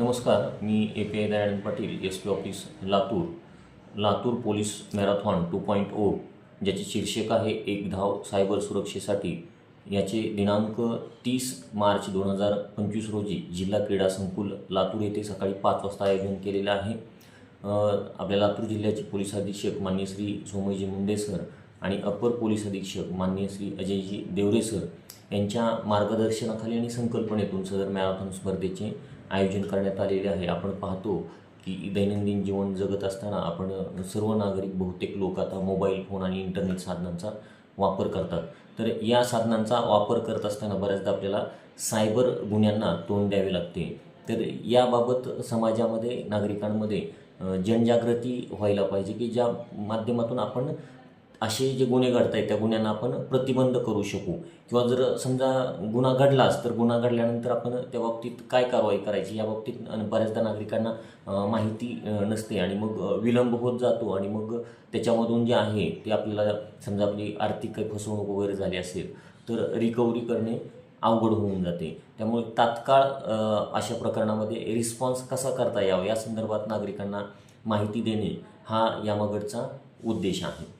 नमस्कार मी A P I Dayanand Patil S P office Latur. Latur police marathon two point O ज्याचे शीर्षक आहे एक धाव सायबर सुरक्षेसाठी. याचे दिनांक तीस मार्च दोन हजार पंचवीस रोजी जिल्हा क्रीडा संकुल लातूर येथे सकाळी पाच वाजता आयोजन केलेलं आहे. आपल्या लातूर जिल्ह्याचे पोलीस अधीक्षक मान्य श्री सोमयजी मुंडे सर आणि अपर पोलीस अधीक्षक मान्य श्री अजयजी देवरे सर यांच्या मार्गदर्शनाखाली आणि संकल्पनेतून सदर मॅरेथॉन स्पर्धेचे आयोजन करण्यात आलेले आहे. आपण पाहतो की दैनंदिन जीवन जगत असताना आपण सर्व नागरिक बहुतेक लोक आता मोबाईल फोन आणि इंटरनेट साधनांचा वापर करतात. तर या साधनांचा वापर करत असताना बऱ्याचदा आपल्याला सायबर गुन्ह्यांना तोंड द्यावे लागते. तर याबाबत समाजामध्ये नागरिकांमध्ये जनजागृती व्हायला पाहिजे की ज्या माध्यमातून आपण असे जे गुन्हे घडत आहेत त्या गुन्ह्यांना आपण प्रतिबंध करू शकू. किंवा जर समजा गुन्हा घडलाच तर गुन्हा घडल्यानंतर आपण त्या बाबतीत काय कारवाई करायची? या बाबतीत बऱ्याचदा नागरिकांना माहिती नसते आणि मग विलंब होत जातो आणि मग त्याच्यामधून जे आहे ते आपल्याला समजा आपली आर्थिक काही फसवणूक वगैरे झाली असेल तर रिकव्हरी करणे अवघड होऊन जाते. त्यामुळे तात्काळ अशा प्रकरणामध्ये रिस्पॉन्स कसा करता यावा? या संदर्भात नागरिकांना माहिती देणे हा यामागडचा उद्देश आहे.